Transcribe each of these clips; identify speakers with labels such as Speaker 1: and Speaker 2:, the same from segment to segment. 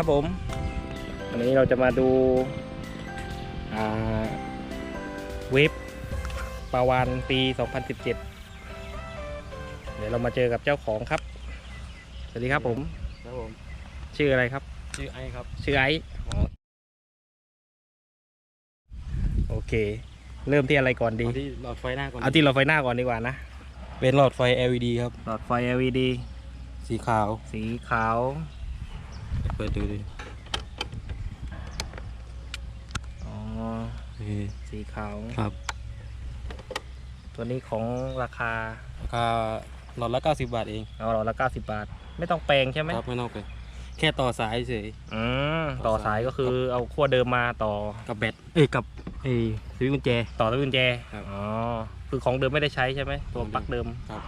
Speaker 1: ครับผม วันนี้เราจะมาดูอ่าเว็บปาวานปี 2017 เดี๋ยวเรามาเจอกับเจ้าของครับ สวัสดีครับผม
Speaker 2: ครับผม
Speaker 1: ชื่ออะไรครับ
Speaker 2: ชื่อไอครับ
Speaker 1: ชื่อไอซ์อ๋อโอเค เริ่มที่อะไรก่อนดี
Speaker 2: เอาที่หลอดไฟหน้าก่อน
Speaker 1: เอาที่เราไฟหน้าก่อนดีกว่านะ
Speaker 2: เป็นหลอดไฟ LED ครับ
Speaker 1: หลอดไฟ LED
Speaker 2: สีขาว
Speaker 1: สีขาว
Speaker 2: เปิดดูดิ
Speaker 1: อ๋อ
Speaker 2: นี่
Speaker 1: สีขาว
Speaker 2: ครับ
Speaker 1: ตัวนี้ของราคา
Speaker 2: ราคาหลอดละ 90 บาทเอง
Speaker 1: เอาเราละ 90 บาท ไม่ต้องแปลงใช่ไหม
Speaker 2: ครับไม่นอกเลยแค่ต่อสายเฉย
Speaker 1: อืมต่อสายก็คือเอาขั้วเดิมมาต่อ
Speaker 2: กับแบต เอ้ยกับไอ้สวิตช์กุญแจ
Speaker 1: ต่อตัวกุญแจ
Speaker 2: ครับ
Speaker 1: อ๋อ คือของเดิมไม่ได้ใช้ใช่ไหม ตัวปลั๊กเดิม
Speaker 2: ครับ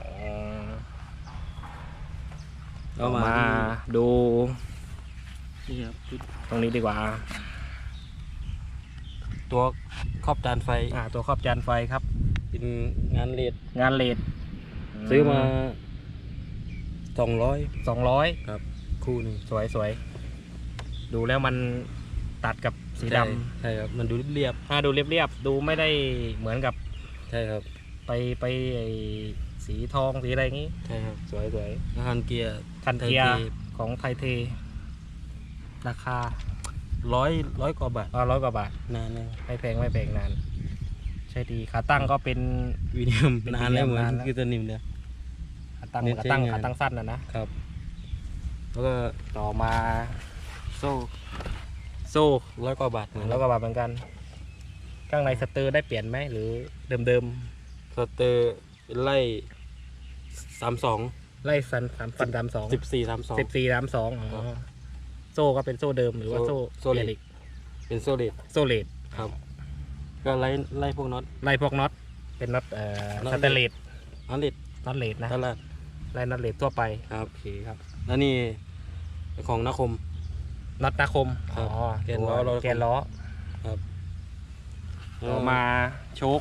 Speaker 1: อ๋อ
Speaker 2: แล้ว
Speaker 1: ต่อ
Speaker 2: มา
Speaker 1: มาดู
Speaker 2: ที่ นี่ครับ
Speaker 1: ตรงนี้ดีกว่า
Speaker 2: ตัวครอบจานไฟ
Speaker 1: อ่าตัวครอบจานไฟครับ
Speaker 2: เป็นงานเลด
Speaker 1: งานเลด
Speaker 2: ซื้อมา200
Speaker 1: สองร้อย
Speaker 2: ครับ คู่หนึ่ง
Speaker 1: สวยสวยดูแล้วมันตัดกับสีด
Speaker 2: ใช่ใช่ครับ มันดูเรียบำ
Speaker 1: ถ้าดูเรียบๆดูไม่ได้เหมือนกับ
Speaker 2: ๆใช่ครับ
Speaker 1: ไปไปไอ้สีทองสีอะไรอย่างงี้
Speaker 2: ใช่ครับ
Speaker 1: สวยสวย
Speaker 2: แล้วคันเกียร์
Speaker 1: คันเกียร์
Speaker 2: ไทย
Speaker 1: ของไทยเท ราคา
Speaker 2: ร้อยร้อยกว่าบาท
Speaker 1: ร้อยกว่าบาท
Speaker 2: นานแล้ว
Speaker 1: ไม่แพงไม่แพงนาน ใช่ดีขาตั้งก็เป็น
Speaker 2: วิดีโอ
Speaker 1: เป็น
Speaker 2: นานแล้วเหมือน
Speaker 1: นานแล้ว
Speaker 2: คือตัวนิมเลย
Speaker 1: ขาตั้ง
Speaker 2: เน้น
Speaker 1: ขา
Speaker 2: ใช้
Speaker 1: ตั้ง
Speaker 2: งาน
Speaker 1: ขาตั้งสั้นนะนะครับ
Speaker 2: แล้วก็
Speaker 1: ต่อมา
Speaker 2: โซ่
Speaker 1: โซ่
Speaker 2: ร้อยกว่าบาทเหมือน
Speaker 1: แล้วก็บาทเหมือนกันข้างในสเตอร์ได้เปลี่ยนไหมหรือเดิมเดิม
Speaker 2: สเตอร์เป็นไล่สามสอง
Speaker 1: ๆไล่สันสามฟันสามสอง
Speaker 2: สิบสี่สามสอง
Speaker 1: สิบสี่สามสองอ๋อ
Speaker 2: ครับ
Speaker 1: โซ่ก็เป็นโซ่เดิมหรือว่า
Speaker 2: โซ่
Speaker 1: โซ่
Speaker 2: โซ่เหล็ก
Speaker 1: เปลี่ยนอีก
Speaker 2: เป็นโซ่เลด
Speaker 1: โซ่เลด
Speaker 2: ครับ ก็ไล่ไล่พวกน็อต
Speaker 1: ไล่พวกน็อตเป็นน็อตเอ่อ
Speaker 2: น็อต
Speaker 1: สแตนเลส
Speaker 2: น็อตเลด
Speaker 1: น็อตเลดนะ
Speaker 2: ตลาด
Speaker 1: ไล่น็อตเลดทั่วไป
Speaker 2: ครับ
Speaker 1: โอเคครับ
Speaker 2: แล้วนี่ของนาคม
Speaker 1: น็อตนาคม
Speaker 2: ครับ
Speaker 1: อ๋อ
Speaker 2: แกนล้อ
Speaker 1: ตัว
Speaker 2: ล้อ
Speaker 1: แกนล้อต่อมาโชค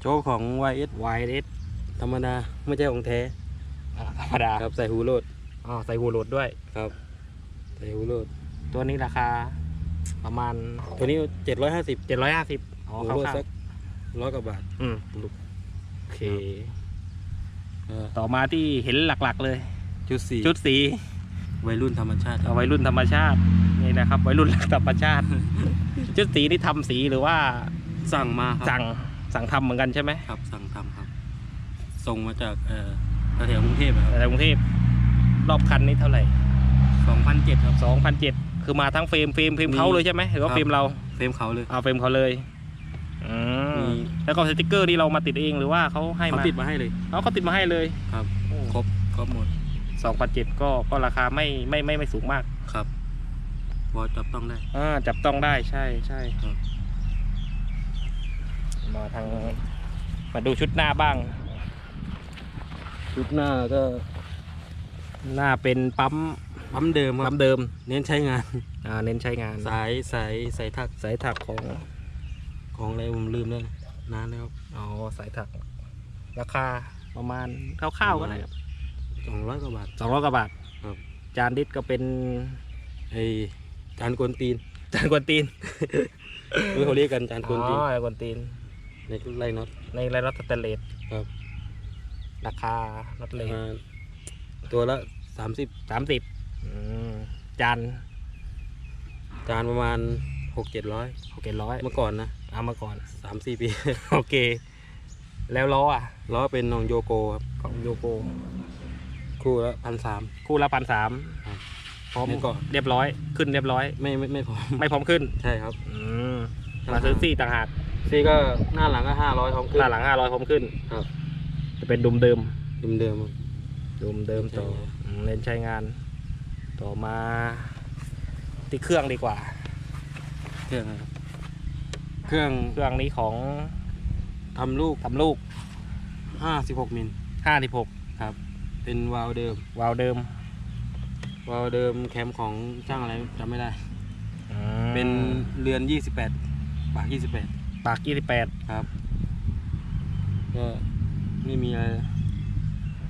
Speaker 2: โจ๊กของ YS
Speaker 1: ไวเอส
Speaker 2: ธรรมดา ไม่ใช่ของแท้
Speaker 1: ธรรมดา
Speaker 2: ครับใส่หูโหลด
Speaker 1: อ๋อใส่หูโหลดด้วย
Speaker 2: ครับ ใส่หูโหลด
Speaker 1: ตัวนี้ราคาประมาณ
Speaker 2: ตัวนี้เจ็ดร้อยห้าสิบ
Speaker 1: 750อ๋อ
Speaker 2: หู
Speaker 1: ค
Speaker 2: โหลด
Speaker 1: ร่าว
Speaker 2: สักร้อยกว่าบาท
Speaker 1: ๆอืมโอเค
Speaker 2: เออ
Speaker 1: ต่อมาที่เห็นหลักๆ เลย
Speaker 2: ชุดสี
Speaker 1: ชุดสี
Speaker 2: วัยรุ่นธรรมชาติครั
Speaker 1: เอา
Speaker 2: บ
Speaker 1: วัยรุ่นธรรมชาตินี่นะครับ วัยรุ่นธรรมชาติ ชุดสีที่ทำสีหรือว่า
Speaker 2: สั่งมาครับ
Speaker 1: สั่งสั่งทำเหมือนกันใช่ไหม
Speaker 2: ครับ สั่งทำครับ ส่งมาจากเอ่อแถวๆกรุงเทพอะครับ
Speaker 1: ในกรุงเทพรอบคันนี้เท่าไหร่
Speaker 2: สองพันเจ็ดครับ
Speaker 1: สองพันเจ็ดคือมาทั้งเฟรมเฟรมเฟรม
Speaker 2: มี
Speaker 1: เขาเลยใช่ไหมหรือว่า
Speaker 2: ครับ
Speaker 1: เฟรมเรา
Speaker 2: เฟรมเขาเลย
Speaker 1: เอาเฟรมเขาเลยอืม
Speaker 2: มี
Speaker 1: แล้วก็สติกเกอร์ที่เรามาติดเองหรือว่าเขาให้
Speaker 2: เขา
Speaker 1: มา
Speaker 2: ติดมาให้เลย
Speaker 1: เอาเขาติดมาให้เลย
Speaker 2: ครับครบครบหมด
Speaker 1: สองพันเจ็ดก็ก็ราคาไม่ไม่ไม่ไม่สูงมาก
Speaker 2: ครับวอลจับต้องได้
Speaker 1: อ่าจับต้องได้ใช่ใช่
Speaker 2: ครับ
Speaker 1: มาทางมาดูชุดหน้าบ้าง
Speaker 2: ชุดหน้าก็
Speaker 1: หน้าเป็นปั๊ม
Speaker 2: ปั๊มเดิมครั
Speaker 1: ปั๊
Speaker 2: บ
Speaker 1: มเดิม
Speaker 2: เน้นใช้งาน
Speaker 1: อ่าเน้นใช้งาน
Speaker 2: สายสายสายถัก
Speaker 1: สายถักของ
Speaker 2: ของอะไรผมลืมแล้วนะนานแล้ว
Speaker 1: อ๋อสายถัก ราคาประมาณคร่าวๆก็ได้
Speaker 2: สองร้อยกว่าบาท
Speaker 1: สองร้อยกว่าบาท
Speaker 2: ครับ
Speaker 1: จานดิสก็เป็น
Speaker 2: ไอจานกวนตีน
Speaker 1: จานกวนตีน
Speaker 2: หรือเขาเรียกกันจานกวนตีน
Speaker 1: อ๋อกวนตีน
Speaker 2: ในไล่น็อต
Speaker 1: ในไรรถสเตนเลส
Speaker 2: ครับ
Speaker 1: ราคาน็อตเลส
Speaker 2: มาตัวละสามสิบ
Speaker 1: สามสิบ จาน
Speaker 2: จานประมาณหกเจ็ดร้อย
Speaker 1: หกเจ็ดร้อย
Speaker 2: เมื่อก่อนนะ
Speaker 1: เอามาก่อน
Speaker 2: สามสี่ปี
Speaker 1: โอเค แล้วล้ออะ
Speaker 2: ล้อเป็นนองโยโกครับ
Speaker 1: ของโยโก
Speaker 2: คู่ละพันสาม
Speaker 1: คู่ละพันสาม
Speaker 2: ครับ
Speaker 1: พร้อม
Speaker 2: แล้วก็
Speaker 1: เรียบร้อยขึ้นเรียบร้อย
Speaker 2: ไม่ไม่ไม่พอ
Speaker 1: ไม่พร้อมขึ้น
Speaker 2: ใช่ครับ
Speaker 1: อืมมาซื้อซี่ต่างหาก
Speaker 2: ซี่ก็หน้าหลังก็ห้าร้อยท้องขึ้น
Speaker 1: หน้าหลังห้าร้อยพร้อมขึ้น
Speaker 2: ครับ
Speaker 1: จะเป็นดุมเดิม
Speaker 2: เดิมเดิมๆครับ
Speaker 1: ดุมเดิมต่อ
Speaker 2: ใช่
Speaker 1: อืมเน้นใช้งาน ต่อมาที่เครื่องดีกว่า
Speaker 2: เครื่องนะครับเครื่อง
Speaker 1: เครื่องนี้ของ
Speaker 2: ทำลูก
Speaker 1: ทำลูก
Speaker 2: ห้าสิบหกมิล
Speaker 1: ห้าสิบหก
Speaker 2: ครับ เป็นวาล์วเดิม
Speaker 1: วาล์วเดิม
Speaker 2: วาล์วเดิมแคมของช่างอะไรจำไม่ได้
Speaker 1: อืม
Speaker 2: เป็นเรือนยี่สิบแปดปากยี่สิบแปด
Speaker 1: ปากยี่สิบแปด
Speaker 2: ครับ ก็ไม่มีอะไร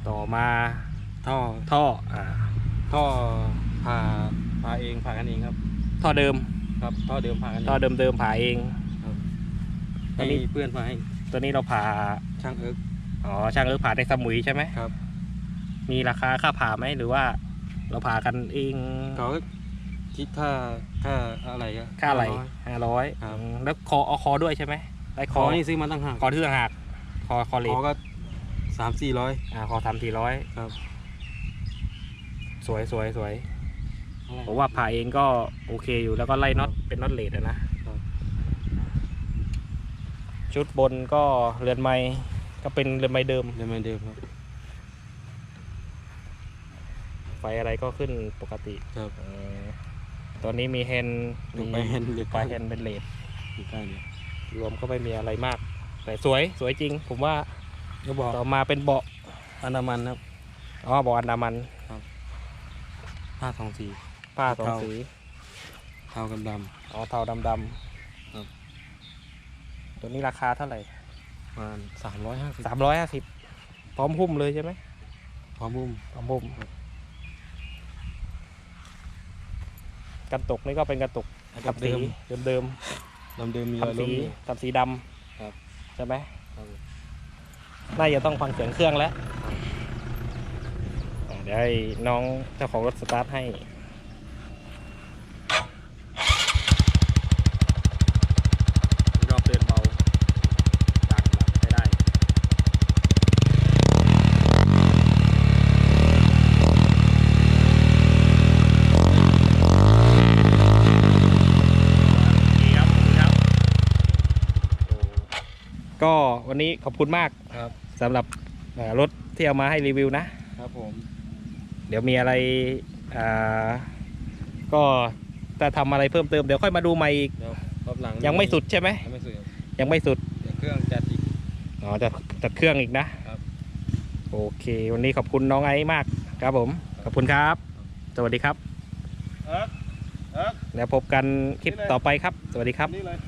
Speaker 1: ต่อมา
Speaker 2: ท่อ
Speaker 1: ท่ออ่า
Speaker 2: ท่อ ผ่าผ่าเองผ่ากันเองครับ
Speaker 1: ท่อเดิม
Speaker 2: ครับท่อเดิมผ่ากันเอง
Speaker 1: ท่อเดิมเดิมผ่าเอง ตอน
Speaker 2: ให้
Speaker 1: นี้
Speaker 2: เพื่อนมาให้
Speaker 1: ตัวนี้เราผ่า
Speaker 2: ช่างเอิร์ก
Speaker 1: อ๋อ ช่างเลิกผ่าในสมุยใช่ไหม
Speaker 2: ครับ
Speaker 1: มีราคาค่าผ่าไหมหรือว่าเราผ่ากันเอง
Speaker 2: เขาก็คิดค่าค่าอะไรอะ
Speaker 1: ค่าอะไร
Speaker 2: ร้ย
Speaker 1: ห้าร้อย
Speaker 2: ครับ
Speaker 1: แล้วคอเอาคอด้วยใช่ไหมได้
Speaker 2: ค
Speaker 1: ค
Speaker 2: อ
Speaker 1: อ
Speaker 2: นี่ซื้อมาตั้งหาก
Speaker 1: คอที่ต่างหากคอคอเหล็
Speaker 2: ค
Speaker 1: ก
Speaker 2: อก็สามสี่ร้อย
Speaker 1: อ่าคอทำทีร้อย
Speaker 2: ครับ
Speaker 1: สวยสวยสวย ผมว่าผ่าเองก็โอเคอยู่แล้วก็ไล่น็อตเป็นน็อตเลดอะนะ
Speaker 2: ครับ
Speaker 1: ชุดบนก็เรือนไม้ก็เป็นเรือนไม้เดิม
Speaker 2: เดิมเหมือนเดิมครับ
Speaker 1: ไฟอะไรก็ขึ้นปกติ
Speaker 2: ครับ
Speaker 1: เออตอนนี้มีแฮนด์
Speaker 2: ยกไปแฮนด์ยก
Speaker 1: ไฟ
Speaker 2: ไป
Speaker 1: แฮนด์เป็นเลด
Speaker 2: อยู่ใกล้เนี่ย
Speaker 1: รวมก็ไม่มีอะไรมาก แต่สวยสวยจริง ผมว่า
Speaker 2: ก็บอก
Speaker 1: ต่อมาเป็นเบาะ
Speaker 2: อันดามันครับ
Speaker 1: อ๋อเบาะอันดามัน
Speaker 2: ผ้าทองสี
Speaker 1: ผ้าสอง
Speaker 2: เทา
Speaker 1: สี
Speaker 2: เทากับด
Speaker 1: อ๋อเทาดำด
Speaker 2: ครับำ
Speaker 1: ตัวนี้ราคาเท่าไหร่ำ
Speaker 2: ประมาณสามร้อยห้าสิบ
Speaker 1: สามร้อยห้าสิบพร้อมหุ้มเลยใช่ไหม
Speaker 2: พร้อมบุ้ม
Speaker 1: พร้อมหุ้มกันตกนี่ก็เป็นกระตุก
Speaker 2: กับ
Speaker 1: ทำสี
Speaker 2: เดิม
Speaker 1: เดิมเดิม
Speaker 2: เดิมเดิมมี
Speaker 1: ๆ
Speaker 2: รอย
Speaker 1: ทำ
Speaker 2: ล้
Speaker 1: สี
Speaker 2: มอยู่
Speaker 1: ทำสีดำ
Speaker 2: ครับ
Speaker 1: ใช่ไหม
Speaker 2: ครับ
Speaker 1: น่าจะต้องฟังเสียงเครื่องแล้วอ่าเดี๋ยวให้น้องเจ้าของรถสตาร์ทให้รอบเดินเบาดังหลับใช้ได้ ดีครับขอบคุณครับ ก็วันนี้ขอบคุณมาก
Speaker 2: ครับ
Speaker 1: สำหรับเอ่อรถที่เอามาให้รีวิวนะ
Speaker 2: ครับผม
Speaker 1: เดี๋ยวมีอะไรอ่าก็จะทำอะไรเพิ่มเติมเดี๋ยวค่อยมาดูใหม่อีก
Speaker 2: เดี๋ยวรอบหลัง
Speaker 1: ยังไม่สุดใช่ไหม
Speaker 2: ยังไม่สุดครับ
Speaker 1: ยังไม่สุด
Speaker 2: เดี๋ยวเครื่องจัดอีก
Speaker 1: อ๋อจะจัดเครื่องอีกนะครับ โอเค วันนี้ขอบคุณน้องไอซ์มากครับผม ขอบคุณครับ สวัสดีครับ
Speaker 3: เอิร์กเอิร์ก
Speaker 1: แล้วพบกันคลิปต่อไปครับ สวัสดีครับ
Speaker 3: นี่เลย